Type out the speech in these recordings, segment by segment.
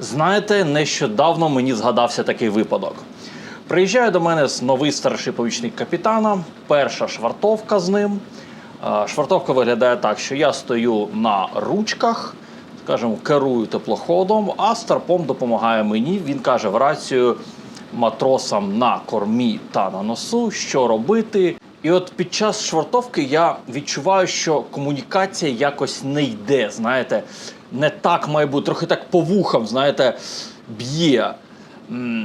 Знаєте, нещодавно мені згадався такий випадок. Приїжджає до мене новий старший помічник капітана, перша швартовка з ним. Швартовка виглядає так, що я стою на ручках, скажімо, керую теплоходом, а старпом допомагає мені. Він каже в рацію матросам на кормі та на носу, що робити. І от під час швартовки я відчуваю, що комунікація якось не йде. Знаєте, не так має бути, трохи так по вухам, знаєте, б'є.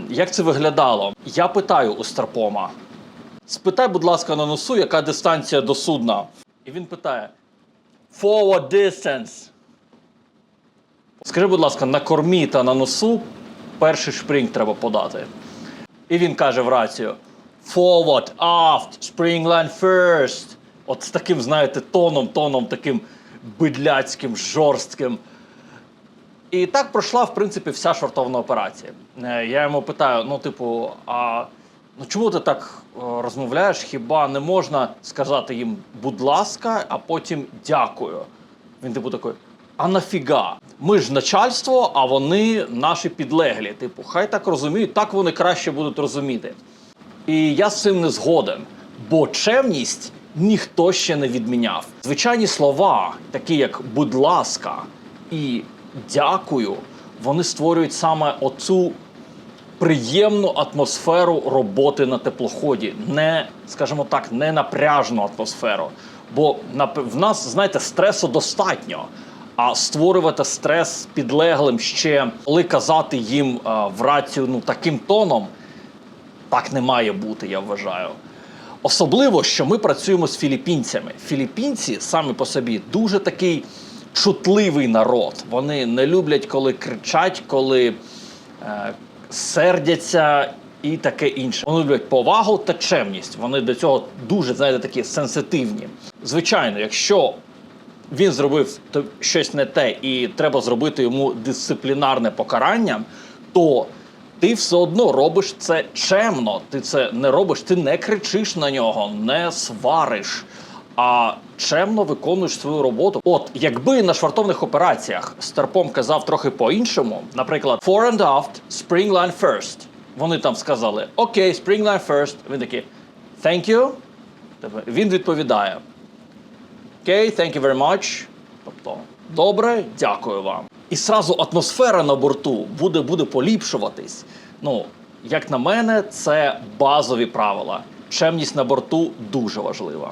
Як це виглядало? Я питаю у Старпома: спитай, будь ласка, на носу, яка дистанція до судна. І він питає: Forward distance. Скажи, будь ласка, на кормі та на носу перший шпринг треба подати. І він каже в рацію: Forward, aft, spring line first. От з таким, знаєте, тоном, тоном таким бидляцьким, жорстким. І так пройшла, в принципі, вся швартовна операція. Е, Я йому питаю: ну, типу, а ну чому ти так е, розмовляєш? Хіба не можна сказати їм, будь ласка, а потім дякую? Він типу такий. А нафіга? Ми ж начальство, а вони наші підлеглі. Типу, хай так розуміють, так вони краще будуть розуміти. І я з цим не згоден, бо чемність ніхто ще не відміняв. Звичайні слова, такі як будь ласка і дякую, вони створюють саме оцю приємну атмосферу роботи на теплоході, не, скажімо так, не напряжну атмосферу. Бо в нас, знаєте, стресу достатньо. А створювати стрес підлеглим ще, коли казати їм в рацію ну, таким тоном, так не має бути, я вважаю. Особливо, що ми працюємо з філіппінцями. Філіппінці самі по собі дуже такий чутливий народ. Вони не люблять, коли кричать, коли е, сердяться і таке інше. Вони люблять повагу та чемність. Вони до цього дуже, знаєте, такі сенситивні. Звичайно, якщо він зробив щось не те, і треба зробити йому дисциплінарне покарання, то ти все одно робиш це чемно. Ти це не робиш, ти не кричиш на нього, не свариш, а чемно виконуєш свою роботу. От якби на швартовних операціях Старпом казав трохи по-іншому, наприклад, fore and aft, spring line first. Вони там сказали окей, spring line first. Він такий thank you. Він відповідає. Окей, thank you very much. Добре, дякую вам. І сразу атмосфера на борту буде, буде поліпшуватись. Ну, як на мене, це базові правила. Чемність на борту дуже важлива.